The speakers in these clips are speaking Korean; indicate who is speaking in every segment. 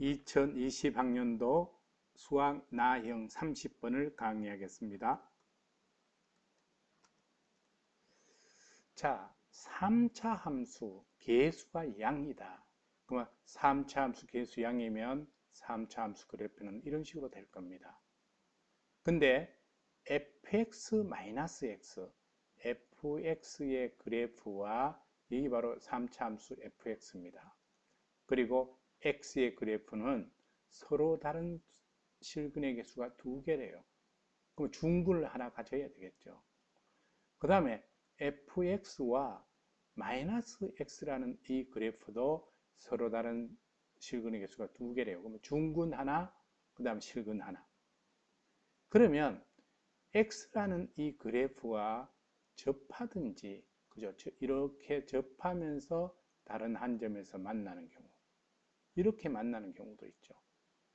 Speaker 1: 2020학년도 수학 나형 30번을 강의하겠습니다. 자, 3차 함수 개수가 양이다. 그러면 3차 함수 개수 양이면 3차 함수 그래프는 이런 식으로 될 겁니다. 근데 fx-x, fx의 그래프와 이게 바로 3차 함수 fx입니다. 그리고 x의 그래프는 서로 다른 실근의 개수가 두 개래요. 그럼 중근을 하나 가져야 되겠죠. 그 다음에 fx와 마이너스 x라는 이 그래프도 서로 다른 실근의 개수가 두 개래요. 그러면 중근 하나, 그 다음 실근 하나. 그러면 x라는 이 그래프와 접하든지, 그죠? 이렇게 접하면서 다른 한 점에서 만나는 경우. 이렇게 만나는 경우도 있죠.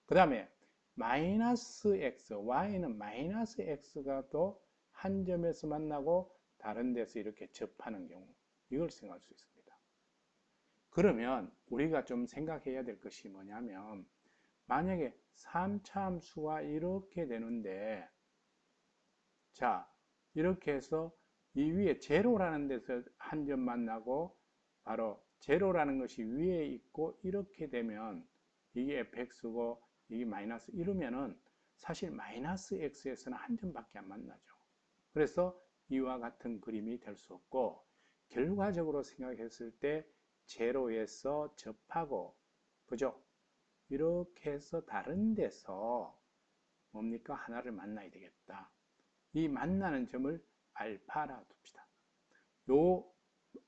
Speaker 1: 그 다음에 마이너스 x, y는 마이너스 x가 또 한 점에서 만나고 다른 데서 이렇게 접하는 경우 이걸 생각할 수 있습니다. 그러면 우리가 좀 생각해야 될 것이 뭐냐면 만약에 3차 함수가 이렇게 되는데 자 이렇게 해서 이 위에 제로라는 데서 한 점 만나고 바로 제로라는 것이 위에 있고 이렇게 되면 이게 fx고 이게 마이너스 이러면은 사실 마이너스 x에서는 한 점밖에 안 만나죠. 그래서 이와 같은 그림이 될 수 없고 결과적으로 생각했을 때 제로에서 접하고 그죠? 이렇게 해서 다른 데서 뭡니까? 하나를 만나야 되겠다. 이 만나는 점을 알파라 둡시다. 요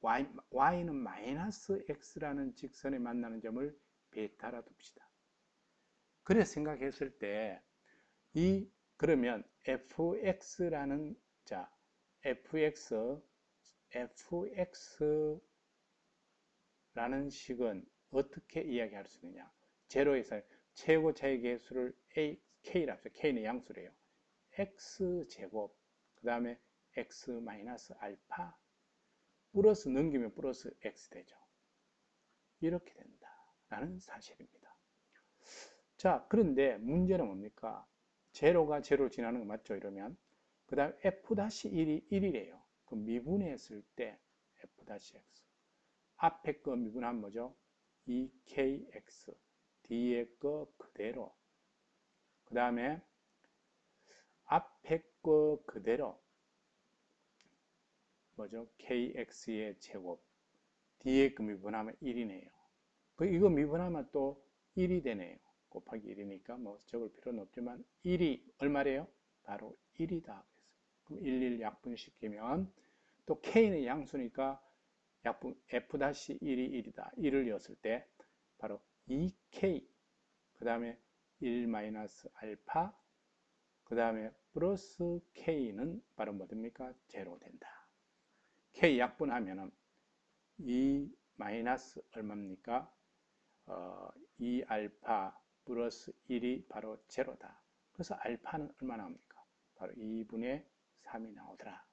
Speaker 1: y, y는 마이너스 x라는 직선에 만나는 점을 베타라 둡시다. 그래 생각했을 때 이 그러면 fx라는 자 fx fx라는 식은 어떻게 이야기할 수 있느냐? 제로에서 최고 차이 개수를 a k라 합시다. k는 양수래요. x 제곱 그 다음에 x 마이너스 알파 플러스 넘기면 플러스 x 되죠. 이렇게 된다 라는 사실입니다. 자, 그런데 문제는 뭡니까? 제로가 제로 지나는 거 맞죠? 이러면 그 다음 f-1이 1이래요. 그럼 미분했을 때 f-x 앞에 거 미분하면 뭐죠? 2kx 뒤에 거 그대로 그 다음에 앞에 거 그대로 뭐죠? kx의 제곱 뒤에 그 미분하면 1이네요. 그 이거 미분하면 또 1이 되네요. 곱하기 1이니까 뭐 적을 필요는 없지만 1이 얼마래요? 바로 1이다. 그럼 1, 1 약분시키면 또 k는 양수니까 약분 f-1이 1이다. 1을 였을 때 바로 2k 그 다음에 1 마이너스 알파 그 다음에 플러스 k는 바로 뭐 됩니까? 제로 된다. K 약분하면은 2 마이너스 얼마입니까? 어, 2 알파 플러스 1이 바로 제로다. 그래서 알파는 얼마 나옵니까? 바로 2분의 3이 나오더라.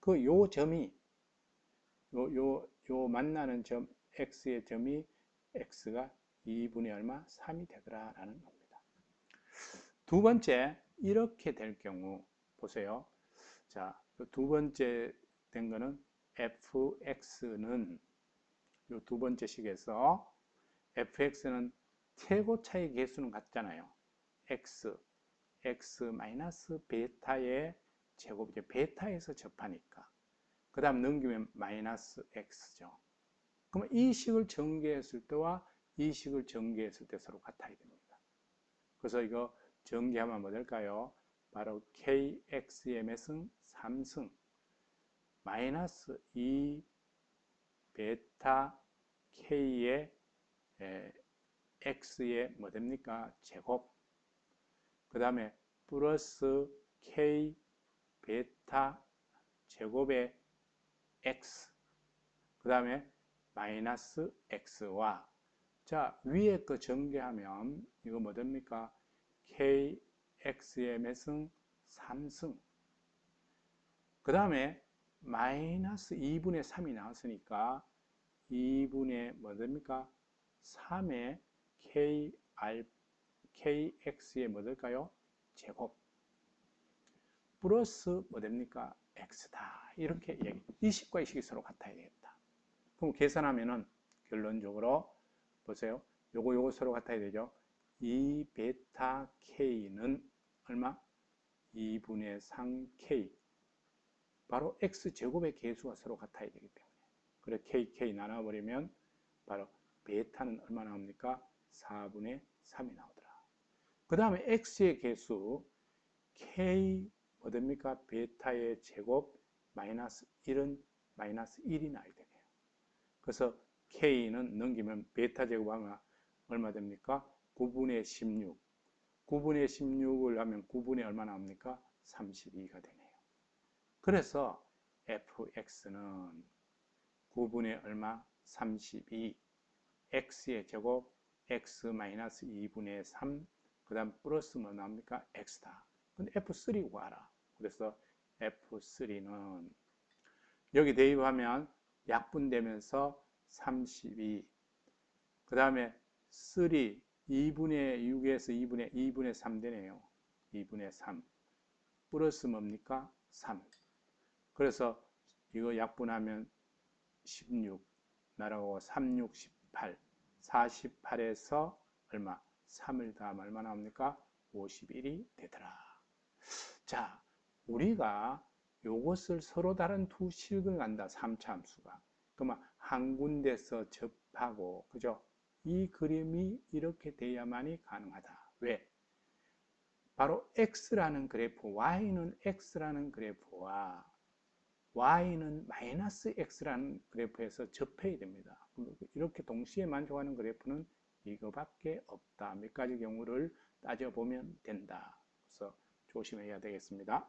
Speaker 1: 그 요 점이 요, 요, 요 만나는 점 x의 점이 x가 2분의 얼마? 3이 되더라 라는 겁니다. 두 번째 이렇게 될 경우 보세요. 자, 두 번째 된 거는 fx는 요두 번째 식에서 fx는 최고 차이 개수는 같잖아요. x, x 마이너스 베타의 제곱 이제 베타에서 접하니까 그 다음 넘기면 마이너스 x죠. 그러면 이 식을 전개했을 때와 이 식을 전개했을 때 서로 같아야 됩니다. 그래서 이거 전개하면 뭐 될까요? 바로 kxms는 3승 마이너스 2 베타 k의 에, x의 뭐 됩니까? 제곱 그 다음에 플러스 k 베타 제곱의 x 그 다음에 마이너스 x와 자 위에 거 전개하면 이거 뭐 됩니까? kx의 몇승? 3승 그 다음에 마이너스 2분의 3이 나왔으니까 2분의 뭐 됩니까? 3의 k r kx의 뭐 될까요? 제곱 플러스 뭐 됩니까? x다. 이렇게 얘기. 이 식과 이 식이 서로 같아야 되겠다. 그럼 계산하면은 결론적으로 보세요. 요거 요거 서로 같아야 되죠. 2 베타 k는 얼마? 2분의 3k 바로 x제곱의 개수가 서로 같아야 되기 때문에 그래 kk 나눠버리면 바로 베타는 얼마 나옵니까? 4분의 3이 나오더라. 그 다음에 x의 개수 k 뭐 됩니까? 베타의 제곱 마이너스 1은 마이너스 1이 나야 되네요. 그래서 k는 넘기면 베타 제곱하면 얼마 됩니까? 9분의 16 9분의 16을 하면 9분의 얼마 나옵니까? 32가 되네요. 그래서 fx는 9분의 얼마? 32 x의 제곱 x 마이너스 2분의 3 그 다음 플러스 뭐 나옵니까? x다. 근데 f3 구하라. 그래서 f3는 여기 대입하면 약분되면서 32. 그 다음에 3, 2분의 6에서 2분의 2분의 3 되네요. 2분의 3. 플러스 뭡니까? 3. 그래서 이거 약분하면 16 날아가고 3, 6, 18. 48에서 얼마? 3을 더하면 얼마 나옵니까? 51이 되더라. 자, 우리가 요것을 서로 다른 두 식을 간다. 3차 함수가. 그러면 한 군데서 접하고, 그죠? 이 그림이 이렇게 돼야만이 가능하다. 왜? 바로 x라는 그래프, y는 x라는 그래프와 y는 마이너스 x라는 그래프에서 접해야 됩니다. 이렇게 동시에 만족하는 그래프는 이거밖에 없다. 몇 가지 경우를 따져보면 된다. 그래서 조심해야 되겠습니다.